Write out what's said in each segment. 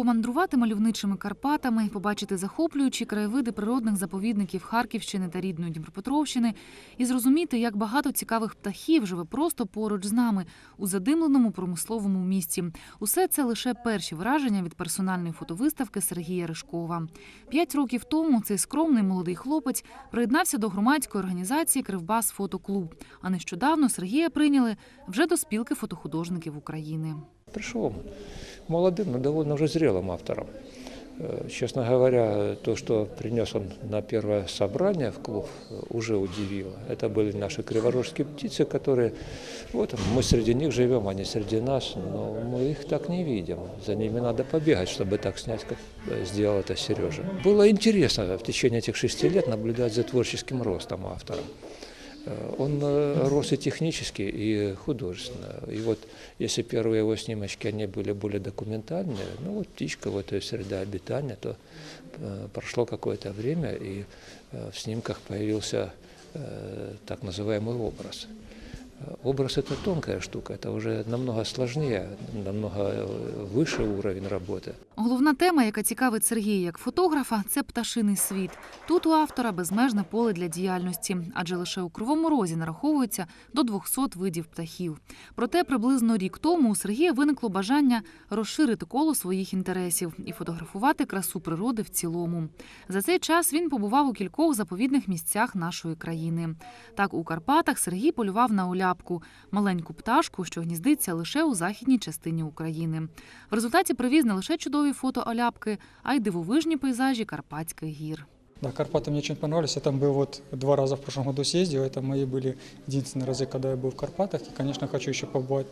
Помандрувати мальовничими Карпатами, побачити захоплюючі краєвиди природних заповідників Харківщини та рідної Дніпропетровщини і зрозуміти, як багато цікавих птахів живе просто поруч з нами у задимленому промисловому місті. Усе це лише перші враження від персональної фотовиставки Сергія Ришкова. П'ять років тому цей скромний молодий хлопець приєднався до громадської організації Кривбас Фотоклуб. А нещодавно Сергія прийняли вже до спілки фотохудожників України. Пришел молодым, но довольно уже зрелым автором. Э, Честно говоря, то, что принес он на первое собрание в клуб, э, уже удивило. Это были наши криворожские птицы, которые, вот мы среди них живем, они среди нас, но мы их так не видим. За ними надо побегать, чтобы так снять, как э, сделал это Сережа. Было интересно в течение этих шести лет наблюдать за творческим ростом автора. Э, Он э, рос и технически, и художественно. И вот если первые его снимочки, они были более документальные, ну вот птичка, вот ее среда обитания, то э, прошло какое-то время, и э, в снимках появился э, так называемый образ. Э, Образ – это тонкая штука, это уже намного сложнее, намного э, выше уровень работы. Головна тема, яка цікавить Сергія як фотографа, це пташиний світ. Тут у автора безмежне поле для діяльності, адже лише у кривому розі нараховується до 200 видів птахів. Проте приблизно рік тому у Сергія виникло бажання розширити коло своїх інтересів і фотографувати красу природи в цілому. За цей час він побував у кількох заповідних місцях нашої країни. Так, у Карпатах Сергій полював на оляпку маленьку пташку, що гніздиться лише у західній частині України. В результаті привіз не лише чудові фото оляпки, а й дивовижні пейзажі Карпатських гір. Да, Карпаты мне очень понравились. Я там был вот два раза в прошлом году съездил. Это мои были единственные разы, когда я был в Карпатах. И, конечно, хочу еще побывать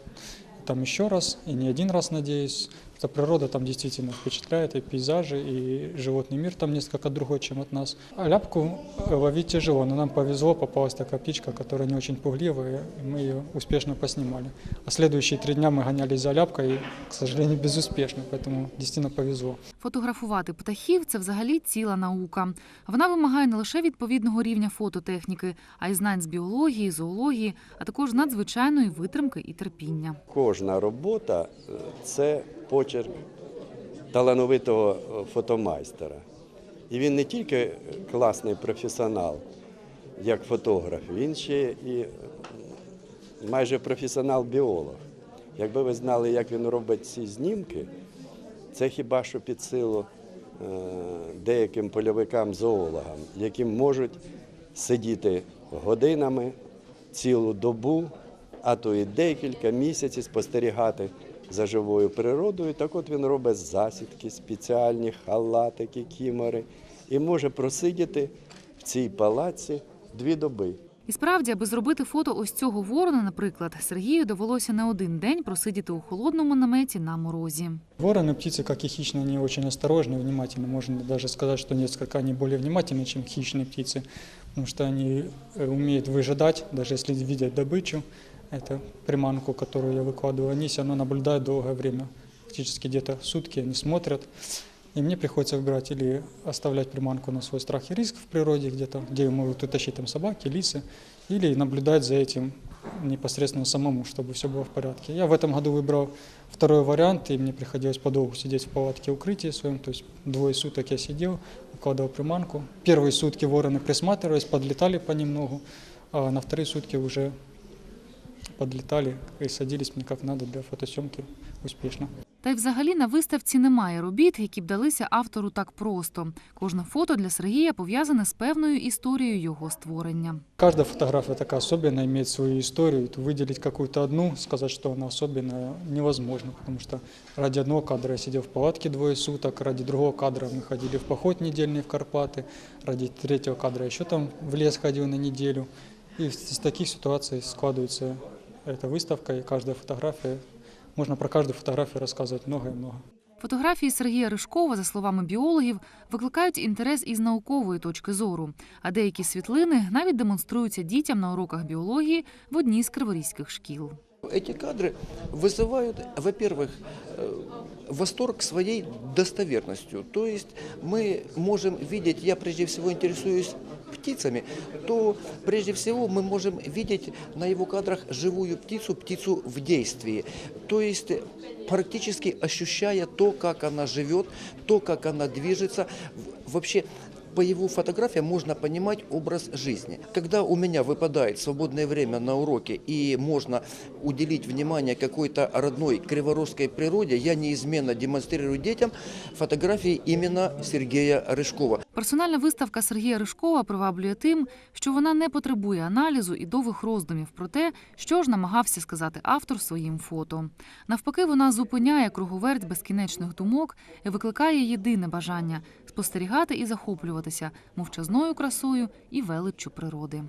там еще раз. И не один раз, надеюсь. Эта природа там действительно впечатляет. И пейзажи, и животный мир там несколько другой, чем от нас. А ляпку э, ловить тяжело, но нам повезло. Попалась такая птичка, которая не очень пугливая. И мы ее успешно поснимали. А следующие три дня мы гонялись за ляпкой. И, к сожалению, безуспешно. Поэтому действительно повезло. Фотографувати птахів це взагалі ціла наука. Вона вимагає не лише відповідного рівня фототехніки, а й знань з біології, зоології, а також надзвичайної витримки і терпіння. Кожна робота е, це почерк талановитого е, фотомайстера. І він не тільки класний професіонал, як фотограф, він ще і е, майже професіонал-біолог. Якби ви знали, як він робить ці знімки, це хіба що під силу е, деяким польовикам-зоологам, які можуть сидіти годинами, цілу добу, а то і декілька місяців спостерігати за живою природою. Так от він робить засідки, спеціальні халатики, кімери і може просидіти в цій палаці дві доби. І справді, аби зробити фото ось цього ворона, наприклад, Сергію довелося не один день просидіти у холодному наметі на морозі. Вороны, птицы, как и хищные, они очень осторожны, внимательны. Можно даже сказать, что несколько они более внимательны, чем хищные птицы, потому что они э, умеют выжидать, даже если видят добычу. Это приманку, которую я выкладываю, они все равно наблюдают долгое время. Фактически где-то сутки они смотрят. И мне приходится выбирать или оставлять приманку на свой страх и риск в природе, где-то, где могут утащить там собаки, лисы, или наблюдать за этим непосредственно самому, чтобы все было в порядке. Я в этом году выбрал второй вариант, и мне приходилось подолгу сидеть в палатке укрытия своем, то есть двое суток я сидел, укладывал приманку. Первые сутки вороны присматривались, подлетали понемногу, а на вторые сутки уже подлетали и садились мне как надо для фотосъемки успешно. Та й взагалі на виставці немає робіт, які б далися автору так просто. Кожне фото для Сергія пов'язане з певною історією його створення. Каждая фотография такая особенная, имеет свою историю. И выделить какую-то одну, сказать, что она особенная, невозможно, потому что ради одного кадра я сидел в палатке двое суток, ради другого кадра мы ходили в поход недельный в Карпаты, ради третьего кадра еще там в лес ходил на неделю. И из таких ситуаций складывается эта выставка, и каждая фотография, можно про каждую фотографию рассказывать много и много. Фотографії Сергія Ришкова, за словами біологів, викликають інтерес із наукової точки зору, а деякі світлини навіть демонструються дітям на уроках біології в одній з криворізьких шкіл. Эти кадры вызывают, во-первых, э, восторг своей достоверностью. То есть мы можем видеть, я прежде всего интересуюсь птицами, то прежде всего мы можем видеть на его кадрах живую птицу, птицу в действии. То есть практически ощущая то, как она живет, то, как она движется. Вообще по его фотографиям можно понимать образ жизни. Когда у меня выпадает свободное время на уроке и можно уделить внимание какой-то родной криворожской природе, я неизменно демонстрирую детям фотографии именно Сергея Рыжкова. Персональна виставка Сергія Ришкова приваблює тим, що вона не потребує аналізу і довгих роздумів про те, що ж намагався сказати автор своїм фото. Навпаки, вона зупиняє круговерть безкінечних думок і викликає єдине бажання спостерігати і захоплюватися мовчазною красою і величчю природи.